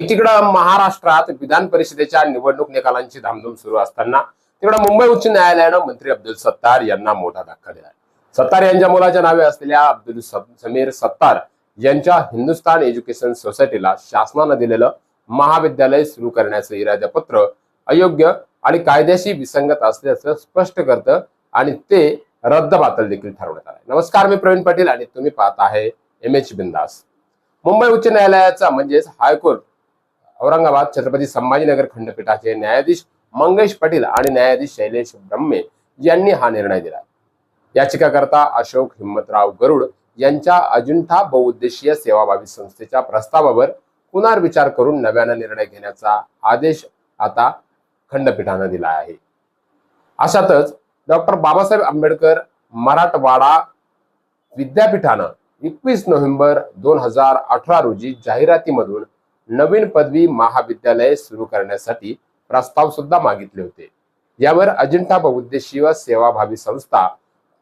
एकीकडं महाराष्ट्रात विधान परिषदेच्या निवडणूक निकालांची धामधूम सुरू असताना तिकडं मुंबई उच्च न्यायालयानं मंत्री अब्दुल सत्तार यांना मोठा धक्का दिला सत्तार यांच्या मुलाच्या नावे असलेल्या अब्दुल समीर सत्तार यांच्या हिंदुस्थान एज्युकेशन सोसायटीला शासनानं दिलेलं महाविद्यालय सुरू करण्याचं इराद्यापत्र अयोग्य आणि कायद्याशी विसंगत असल्याचं स्पष्ट करतं आणि ते रद्दबातल देखील ठरवण्यात आलं नमस्कार मी प्रवीण पाटील आणि तुम्ही पाहत आहे एम एच बिंदास. मुंबई उच्च न्यायालयाचा म्हणजेच हायकोर्ट औरंगाबाद छत्रपती संभाजीनगर खंडपीठाचे न्यायाधीश मंगेश पाटील आणि न्यायाधीश शैलेश ब्रह्मे यांनी हा निर्णय दिला. याचिकाकर्ता अशोक हिम्मतराव गरुड यांच्या अजिंठा बहुउद्देशीय सेवाभावी संस्थेच्या प्रस्तावावर पुनर्विचार करून नव्यानं निर्णय घेण्याचा आदेश आता खंडपीठानं दिला आहे. अशातच डॉक्टर बाबासाहेब आंबेडकर मराठवाडा विद्यापीठानं एकवीस नोव्हेंबर दोन हजार अठरा रोजी जाहिरातीमधून नवीन पदवी महाविद्यालय सुरू करण्यासाठी प्रस्ताव सुद्धा मागितले होते. यावर अजिंठा बहुद्देशीय सेवाभावी संस्था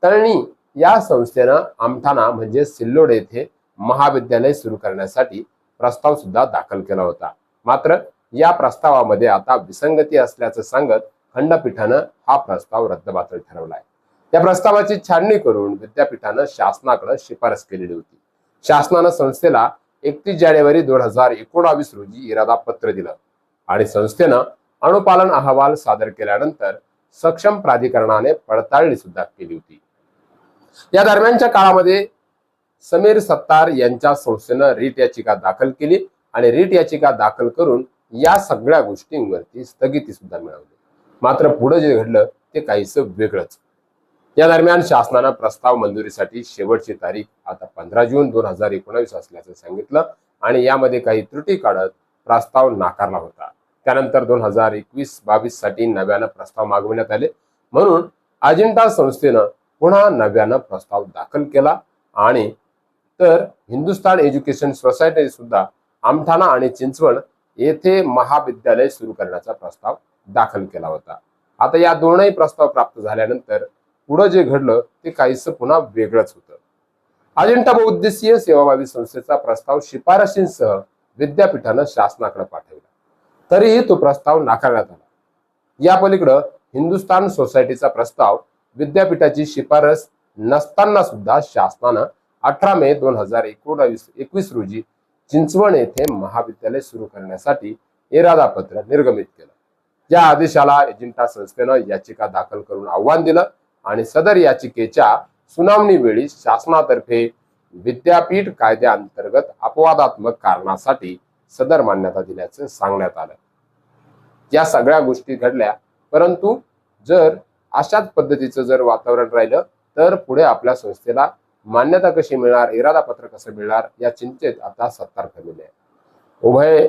तळणी या संस्थेनं आमठाणा म्हणजे सिल्लोड येथे महाविद्यालय सुरू करण्यासाठी प्रस्ताव सुद्धा दाखल केला होता. मात्र या प्रस्तावामध्ये आता विसंगती असल्याचं सांगत खंडपीठानं हा प्रस्ताव रद्दबातल ठरवलाय. त्या प्रस्तावाची छाननी करून विद्यापीठानं शासनाकडे शिफारस केलेली होती. शासनानं संस्थेला एकतीस जानेवारी दोन हजार एकोणावीस रोजी इरादा पत्र दिलं. आणि संस्थेनं अनुपालन अहवाल सादर केल्यानंतर सक्षम प्राधिकरणाने पडताळणी सुद्धा केली होती. या दरम्यानच्या काळामध्ये समीर सत्तार यांच्या संस्थेनं रीट याचिका दाखल केली आणि रीट याचिका दाखल करून या सगळ्या गोष्टींवरती स्थगिती सुद्धा मिळवली. मात्र पुढे जे घडलं ते काहीच वेगळंच. या दरम्यान शासनानं प्रस्ताव मंजुरीसाठी शेवटची तारीख आता पंधरा जून दोन हजार एकोणावीस असल्याचं सांगितलं आणि यामध्ये काही त्रुटी काढत प्रस्ताव नाकारला होता. त्यानंतर दोन हजार एकवीस बावीससाठी नव्यानं प्रस्ताव मागविण्यात आले. म्हणून अजिंठा संस्थेनं पुन्हा नव्यानं प्रस्ताव दाखल केला आणि तर हिंदुस्थान एज्युकेशन सोसायटी सुद्धा आमठाणा आणि चिंचवड येथे महाविद्यालय सुरू करण्याचा प्रस्ताव दाखल केला होता. आता या दोनही प्रस्ताव प्राप्त झाल्यानंतर पुढं जे घडलं ते काहीसं पुन्हा वेगळंच होतं. अजिंठा बहुउद्देशीय सेवाभावी संस्थेचा प्रस्ताव शिफारशींसह विद्यापीठानं शासनाकडे पाठवला. तरीही तो प्रस्ताव नाकारण्यात आला. या पलीकडं हिंदुस्थान सोसायटीचा प्रस्ताव विद्यापीठाची शिफारस नसताना सुद्धा शासनानं अठरा मे दोन हजार एकोणावीस एकवीस रोजी चिंचवण येथे महाविद्यालय सुरू करण्यासाठी इरादापत्र निर्गमित केलं. या आदेशाला एजिंटा संस्थेनं याचिका दाखल करून आव्हान दिलं आणि सदर याचिकेच्या सुनावणी वेळी शासनातर्फे विद्यापीठ कायद्याअंतर्गत अपवादात्मक कारणासाठी सदर मान्यता दिल्याचं सांगण्यात आलं. या सगळ्या गोष्टी घडल्या परंतु जर अशाच पद्धतीचं जर वातावरण राहिलं तर पुढे आपल्या संस्थेला मान्यता कशी मिळणार इरादापत्र कसं मिळणार या चिंतेत आता सत्तार ठरलेले आहे उभय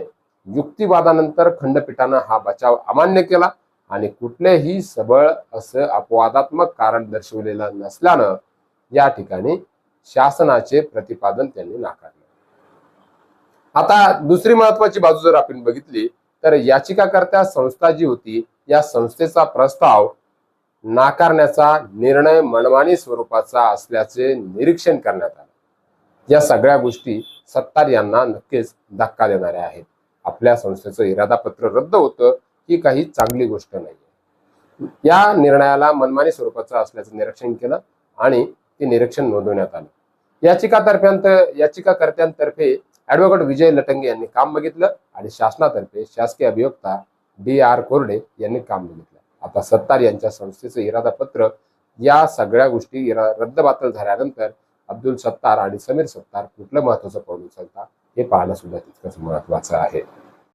युक्तिवादानंतर खंडपीठानं हा बचाव अमान्य केला. आणि कुठलेही सबळ असं अपवादात्मक कारण दर्शवलेलं नसल्यानं या ठिकाणी शासनाचे प्रतिपादन त्यांनी नाकारले. आता दुसरी महत्वाची बाजू जर आपण बघितली तर याचिकाकर्त्या संस्था जी होती या संस्थेचा प्रस्ताव नाकारण्याचा निर्णय मनमानी स्वरूपाचा असल्याचे निरीक्षण करण्यात आलं. या सगळ्या गोष्टी सत्तार यांना नक्कीच धक्का देणाऱ्या आहेत. आपल्या संस्थेचं इरादापत्र रद्द होतं ही काही चांगली गोष्ट नाही या निर्णयाला मनमानी स्वरूपाचा असल्याचं निरीक्षण केलं आणि ते निरीक्षण नोंदवण्यात आलं. याचिकातर्फ्यांत याचिकाकर्त्यांतर्फे ऍडव्होकेट विजय लटंगे यांनी काम बघितलं आणि शासनातर्फे शासकीय अभियोक्ता डी आर कोरडे यांनी काम बघितलं. आता सत्तार यांच्या संस्थेचं इरादा पत्र या सगळ्या गोष्टी रद्दबातल झाल्यानंतर अब्दुल सत्तार आणि समीर सत्तार कुठलं महत्वाचं पाऊल उचलता हे पाहणं सुद्धा तितकंच महत्वाचं आहे.